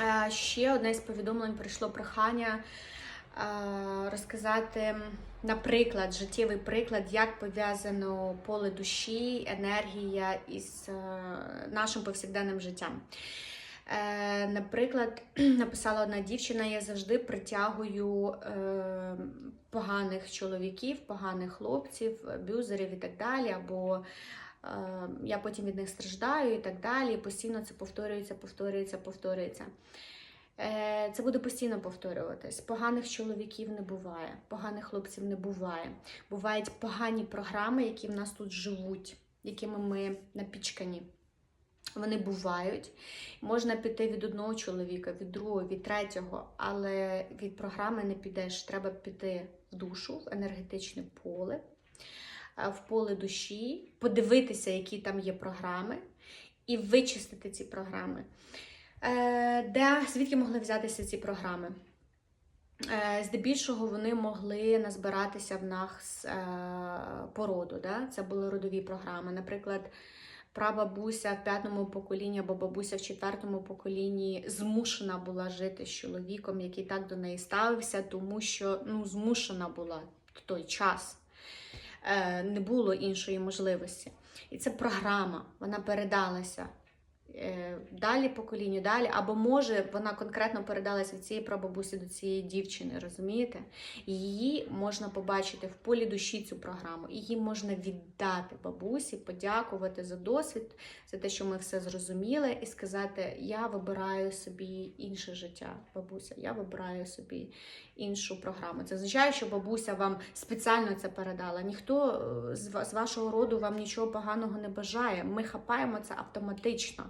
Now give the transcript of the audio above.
Е, Ще одне з повідомлень прийшло прохання е, розказати, наприклад, життєвий приклад, як пов'язано поле душі, енергія із е, нашим повсякденним життям. Наприклад, написала одна дівчина: я завжди притягую поганих чоловіків, поганих хлопців, бюзерів і так далі. Або я потім від них страждаю і так далі. Постійно це повторюється, повторюється, повторюється. Е, Це буде постійно повторюватись. Поганих чоловіків не буває, поганих хлопців не буває. Бувають погані програми, які в нас тут живуть, якими ми напічкані. Вони бувають. Можна піти від одного чоловіка, від другого, від третього, але від програми не підеш. Треба піти в душу, в енергетичне поле, в поле душі, подивитися, які там є програми, і вичистити ці програми. Е, Де звідки могли взятися ці програми? Е, Здебільшого вони могли назбиратися в нас е, по роду. Да? Це були родові програми. Наприклад, прабабуся в п'ятому поколінні або бабуся в четвертому поколінні змушена була жити з чоловіком, який так до неї ставився, тому що ну, змушена була в той час. Е, Не було іншої можливості. І це програма, вона передалася далі поколінню, далі, або може вона конкретно передалась від цієї прабабусі до цієї дівчини, розумієте? Її можна побачити в полі душі цю програму, її можна віддати бабусі, подякувати за досвід, за те, що ми все зрозуміли, і сказати: Я вибираю собі інше життя, бабуся, я вибираю собі іншу програму. Це означає, що бабуся вам спеціально це передала. Ніхто е, з вашого роду вам нічого поганого не бажає. Ми хапаємо це автоматично.